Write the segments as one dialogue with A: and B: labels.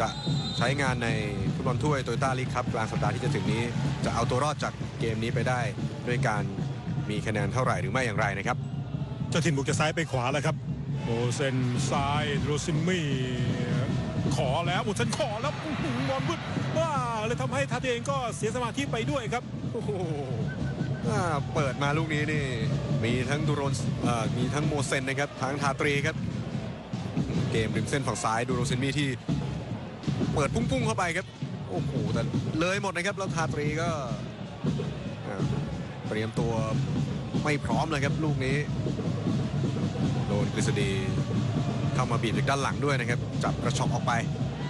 A: จะใช้งานในฟุตบอลถ้วยโตโยต้าลีกครับกลางสัปดาห์ที่จะถึงนี้ จะเอาตัวรอดจากเกมนี้ไปได้ ด้วยการมีคะแนนเท่าไหร่หรือไม่อย่างไรนะครับ
B: เจ้าถิ่นบุกจะซ้ายไปขวาแล้วครับโอเซนซ้ายโรซินมี่ขอแล้วโอเซนขอแล้วอื้อหือบอลมืดว้าเลยทำให้ทาเตเองก็เสียสมาธิไปด้วยครับ
A: โอ้โหอ่าเปิดมาลูกนี้นี่มีทั้งดูโรนเอ่อมีทั้งโมเซนนะครับทั้งทาตรีครับเกมริมเส้นฝั่งซ้ายดูโรเซนมีที่ เปิดพุ่งๆเข้าไปครับ โอ้โหแต่เลยหมดนะครับแล้วทาตรีก็อ่าเตรียมตัวไม่พร้อมเลยครับลูกนี้ โดนกฤษฎีเข้ามาบีบจากด้านหลังด้วยนะครับ จับกระชอกออกไป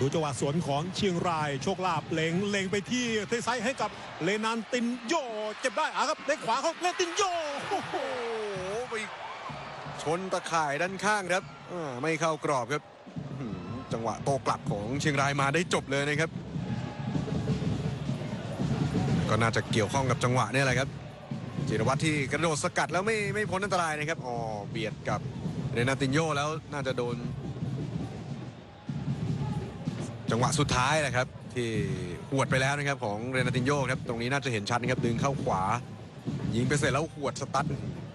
B: ดูจังหวะสวนของเชียงราย โชคลาภเล็งเล็งไปที่เทไซด์ให้กับเลนานตินโยเจ็บได้อะครับเล็กขวาเขาเลนตินโยโอ้โห
A: โอ้โหไปชนตะข่ายด้านข้างครับอ่าไม่เข้ากรอบครับอื้อหือ จังหวะโตกลับของเชียงรายมาได้จบเลยนะครับ ก็น่าจะเกี่ยวข้องกับจังหวะนี่แหละครับจิรวัตรที่กระโดดสกัดแล้วไม่ไม่พ้นอันตรายนะครับอ๋อเบียดกับเรนาตินโยแล้วน่าจะโดน จังหวะสุดท้ายแหละครับ ที่หวดไปแล้วนะครับของเรนาตินโยครับตรงนี้น่าจะเห็นชัดนะครับดึงเข้าขวา ยิงไปเสร็จแล้วหวดสตั๊ด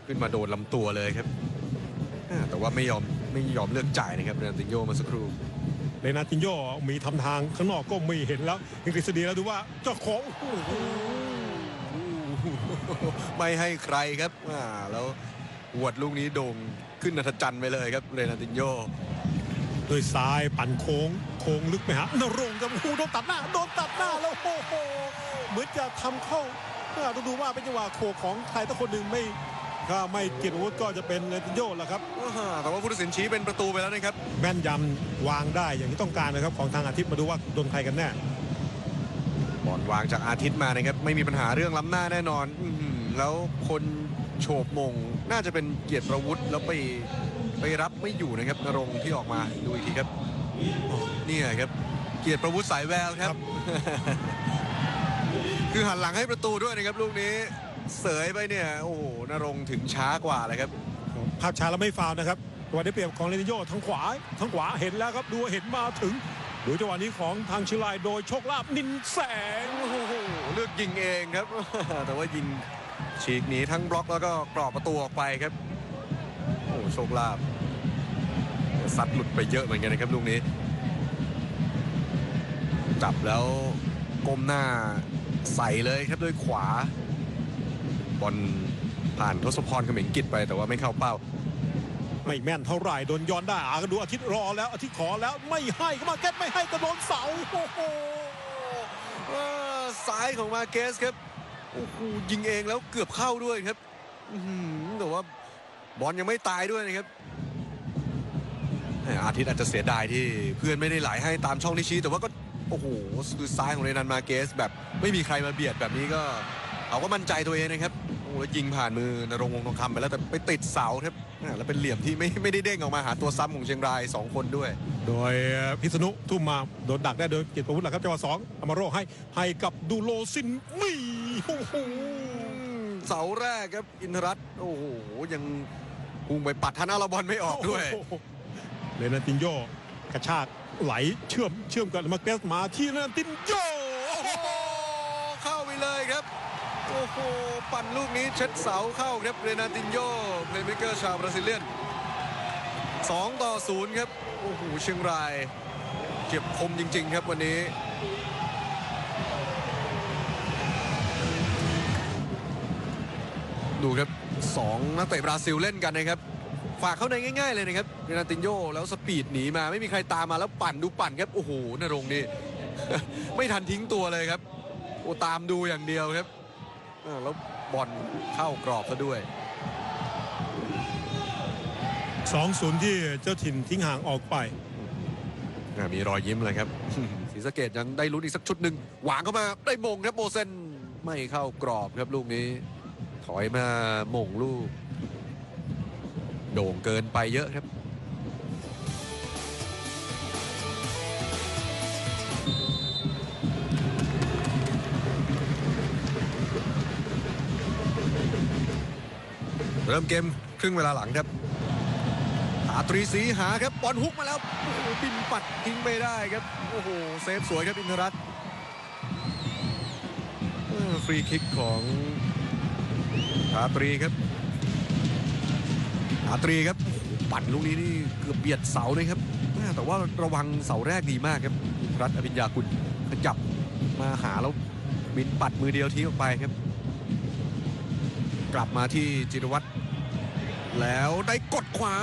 A: ขึ้นมาโดนลำตัวเลยครับแต่ว่าไม่ยอมไม่ยอมเลือกจ่ายนะครับเรนันตินโยมาสักครู่
B: เลนานตินโยมีทำทางข้างนอกก็ไม่เห็นแล้วเห็นกฤษฎีแล้วดูว่าเจ้าของโอ้โห
A: ไม่ให้ใครครับอ่าแล้วหวดลูกนี้โด่งขึ้นนัทจันทร์ไปเลยครับเรนันตินโย
B: ด้วยซ้ายปั่นโค้งโค้งลึกไปหานรงค์ครับโอ้โหโดนตัดหน้าโดนตัดหน้าแล้วโอ้โหเหมือนจะทำเข้าอ่าต้องดูว่าเป็นจังหวะโขกของใครสักคนหนึ่งไม่ ถ้าไม่เกียรติอาวุธก็จะเป็นเลนตินโยแหละครับ
A: อ่าแต่ว่าผู้ตัดสินชี้เป็นประตูไปแล้วนะครับ
B: แม่นยำวางได้อย่างที่ต้องการนะครับ ของทางอาทิตย์มาดูว่าโดนใครกันแน่
A: บอลวางจากอาทิตย์มานะครับ ไม่มีปัญหาเรื่องล้ำหน้าแน่นอนอื้อหือแล้วคนโฉบมง น่าจะเป็นเกียรติประวุฒิแล้วไปไปรับไม่อยู่นะครับนรงค์ที่ออกมาดูอีกทีครับนี่ครับ เกียรติประวุฒิสายแววครับ คือหันหลังให้ประตูด้วยนะครับลูกนี้ เสยไปเนี่ยโอ้โหนรงค์ถึงช้ากว่าเลยครับ
B: ภาพช้าแล้วไม่ฟาวล์นะครับจังหวะได้เปรียบของเลนตินโยทางขวาทางขวาเห็นแล้วครับดูเห็นมาถึงดูจังหวะนี้ของทางเชิงรายโดยโชคลาภนินแสง
A: โอ้โหเลือกยิงเองครับ แต่ว่ายิงฉีกหนีทั้งบล็อกแล้วก็กรอบประตูออกไปครับโอ้โหโชคลาภซัดหลุดไปเยอะเหมือนกันนะครับลูกนี้ จับแล้วก้มหน้าใส่เลยครับด้วยขวา บอลผ่านทศพรเขมิงกิจไปแต่ว่าไม่เข้าเป้า
B: ไม่แม่นเท่าไหร่โดนย้อนได้อาก็ดูอาทิตย์รอแล้วอาทิตย์ขอแล้วไม่ให้ก็มาเก็ตไม่ให้ก็โดนเสาโอ้โห
A: เออซ้ายของมาเกสครับโอ้โหยิงเองแล้วเกือบเข้าด้วยครับอื้อหือแต่ว่าบอลยังไม่ตายด้วยนะครับแหม่อาทิตย์อาจจะเสียดายที่เพื่อนไม่ได้ไหลให้ตามช่องที่ชี้ แต่ว่าก็โอ้โหคือซ้ายของเรนันมาเกสแบบไม่มีใครมาเบียดแบบนี้ก็เขาก็มั่นใจตัวเองนะครับโอ้โหแล้วยิงผ่านมือนรงค์วงศ์ทองคำไปแล้วแต่ไปติดเสาครับแหม่แล้วเป็นเหลี่ยมที่ไม่ไม่ได้เด้งออกมาหาตัวซ้ำของเชียงรายสองคนด้วย
B: โดยพิษณุทุ่มมาโดนดักได้โดยเกียรติประวุฒิแหละครับจังหวะสองอามาโรให้ให้กับดูโลซินมีโอ้โห
A: เสาแรกครับอินทรัตน์โอ้โหยังพุ่งไปปัดทันอาราบอลไม่ออกด้วย
B: โโหเลนาตินโยกระชากไหลเชื่อมเชื่อมกับมาเกสมาที่เลนาตินโย
A: โอ้โห เข้าไปเลยครับ โอ้โหปั่นลูกนี้เช็ดเสาเข้าครับเรนาตินโยเพลย์เมเกอร์ชาวบราซิเลียน2ต่อ0ครับโอ้โหเชียงรายเจ็บคมจริง ๆ ครับวันนี้ดูครับ2นักเตะบราซิลเล่นกันนะครับ ฝากเข้าในง่าย ๆ เลยนะครับเรนาตินโยแล้วสปีดหนีมาไม่มีใครตามมาแล้วปั่นดูปั่นครับ โอ้โหนรงนี่ ไม่ทันทิ้งตัวเลยครับ โอ้ตามดูอย่างเดียวครับ แล้วบอลเข้ากรอบซะด้วย
B: สองศูนย์ที่เจ้าถิ่นทิ้งห่างออกไป
A: อ่ามีรอยยิ้มเลยครับ ศรีสะเกดยังได้ลุ้นอีกสักชุดหนึ่งหวางเข้ามาได้มงครับโมเซนไม่เข้ากรอบครับลูกนี้ ถอยมามงลูก โด่งเกินไปเยอะครับ เริ่มเกมครึ่งเวลาหลังครับถาตรีสีหาครับบอลฮุกมาแล้วโอ้โหบินปัดทิ้งไม่ได้ครับโอ้โหเซฟสวยครับอินทรัตฟรีคิกของชาตรีครับชาตรีครับปั่นลูกนี้นี่เกือบเบียดเสาเลยครับ แต่ว่าระวังเสาแรกดีมากครับ รัตอภิญญาคุณขยับมาหาแล้วบินปัดมือเดียวทิ้งออกไปครับ กลับมาที่จิรวัตรแล้วได้กดขวา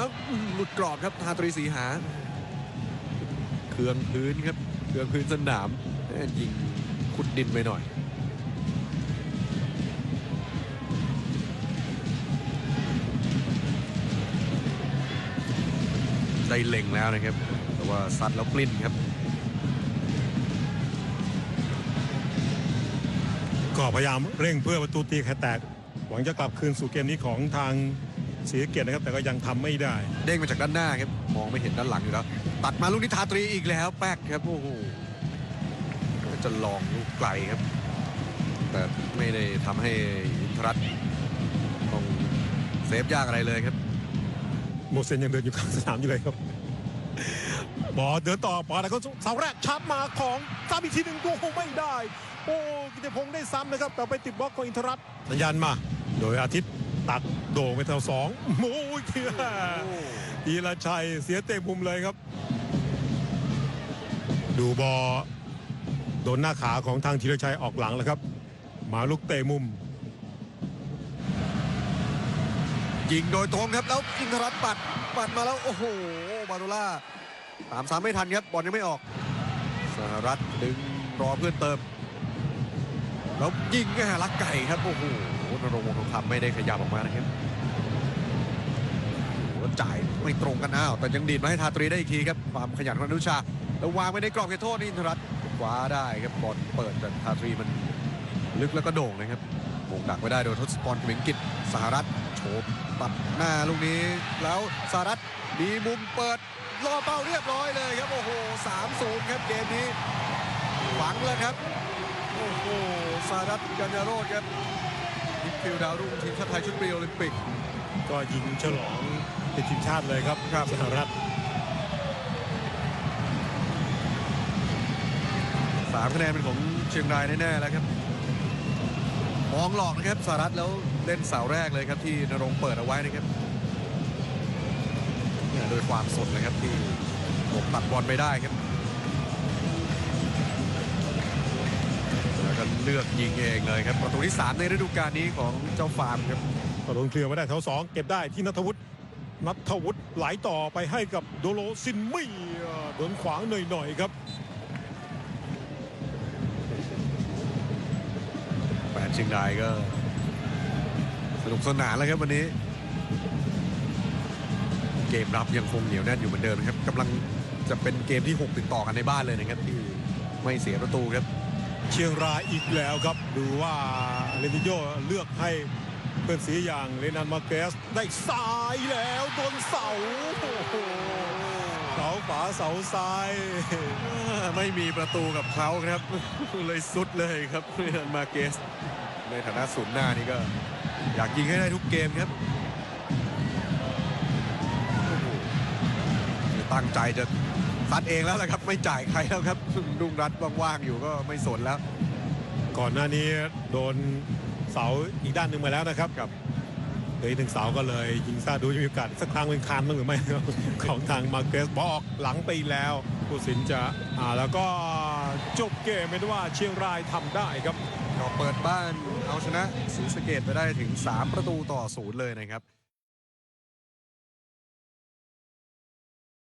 A: หลุดกรอบครับทาตรีสีหาเครืองพื้นครับเครืองพื้นสนามแม่ยิงขุดดินไปหน่อยได้เล็งแล้วนะครับ แต่ว่าซัดแล้วกลิ้นครับ
B: ก็พยายามเร่งเพื่อประตูตีไข่แตก หวังจะกลับคืนสู่เกมนี้ของทางศรีสะเกตนะครับแต่ก็ยังทำไม่ได้
A: เด้งมาจากด้านหน้าครับมองไม่เห็นด้านหลังอยู่แล้ว ตัดมาลูกนี้ทาตรีอีกแล้ว แป๊กครับโอ้โหจะลองลูกไกลครับ แต่ไม่ได้ทำให้อินทรัตน์ต้องเซฟยากอะไรเลยครับ
B: โมเซนยังเดินอยู่กลางสนามอยู่เลยครับบอลเดินต่อปาแล้วก็เสาแรกชับมาของซ้ำอีกทีหนึ่งโอ้โหไม่ได้ โอ้กิติพงษ์ได้ซ้ำนะครับแต่ไปติดบล็อกของอินทรัตน์สัญญาณมา โดยอาทิตย์ตัดโด่งไปแถวสองโอ้ยเทียธีรชัยเสียเตะมุมเลยครับ ดูบอลโดนหน้าขาของทางธีรชัยออกหลังแล้วครับ มาลุกเตะมุม
A: ยิงโดยตรงครับแล้วอินทรัตน์ปัดปัดมาแล้วโอ้โหบาโดล่าตามซ้ำไม่ทันครับบอลยังไม่ออกสหรัฐดึงรอเพื่อนเติม แล้วยิงแหลักไก่ครับโอ้โหนรงวงทองคำไม่ได้ขยับออกมานะครับโอ้โหแล้วจ่ายไม่ตรงกันอ้าวแต่ยังดีดมาให้ทาตรีได้อีกทีครับความขยันของอนุชา แล้ววางไปในกรอบเขตโทษนี่อินทรัตน์คว้าได้ครับบอลเปิดแต่ทาตรีมันลึกแล้วก็โด่งนะครับโมงดักไม่ได้โดยทศพรกมิงกิจสหรัฐโฉบตัดหน้าลูกนี้ แล้วสหรัฐมีมุมเปิดล่อเป้าเรียบร้อยเลยครับโอ้โห3-0ครับเกมนี้หวังแล้วครับ โอ้โหสารัตกัญญาโรธครับมิดฟิลด์ดาวรุ่งทีมชาติไทยชุดปรีโอลิมปิก
B: ก็ยิงฉลองติดทีมชาติเลยครับ
A: ครับ
B: สหรัฐ
A: สามคะแนนเป็นของเชียงรายแน่ๆแล้วครับมองหลอกนะครับสารัตแล้วเล่นเสาแรกเลยครับที่นรงค์เปิดเอาไว้นะครับเนี่ยโดยความสดเลยครับที่ผมตัดบอลไปได้ครับ ก็เลือกยิงเองเลยครับประตูที่ 3 ในฤดูกาลนี้ของเจ้าฟาร์มครับ
B: ก็โดนเคลียร์มาได้แถวสองเก็บได้ที่นัทวุฒินัทวุฒิไหลต่อไปให้กับโดโลซินมี่โดนขวางหน่อยๆครับ
A: แฟนเชียงรายก็ สนุกสนานแล้วครับวันนี้ เกมรับยังคงเหนียวแน่นอยู่เหมือนเดิมนะครับกำลังจะเป็นเกมที่ 6 ติดต่อกันในบ้านเลยนะครับที่ไม่เสียประตูครับ
B: เชียงรายอีกแล้วครับ ดูว่าเลนิโยเลือกให้เพื่อนสีอย่างเลนันมาเกสได้ซ้ายแล้วโดนเสาเสาขวาเสาซ้าย
A: ไม่มีประตูกับเขาครับ เลยสุดเลยครับเรียนมาเกส ในฐานะศูนย์หน้านี่ก็ อยากยิงให้ได้ทุกเกมครับตั้งใจจะ ซัดเองแล้วแหละครับ ไม่จ่ายใครแล้วครับดุงรัดว่างๆอยู่ก็ไม่สนแล้ว
B: ก่อนหน้านี้โดนเสาอีกด้านหนึ่งมาแล้วนะครับ
A: ครับ
B: เหลยถึงเสาก็เลยยิงซาดูจะมีโอกาสสักครั้งเป็นคานบ้างหรือไม่ครับของทางมาเกสบอกหลังไปแล้วผู้สินจะอ่าแล้วก็จบเกมเป็นว่าเชียงรายทำได้ครับ
A: ก็เปิดบ้านเอาชนะศรีสะเกดไปได้ถึง 3 ประตูต่อศูนย์เลยนะครับ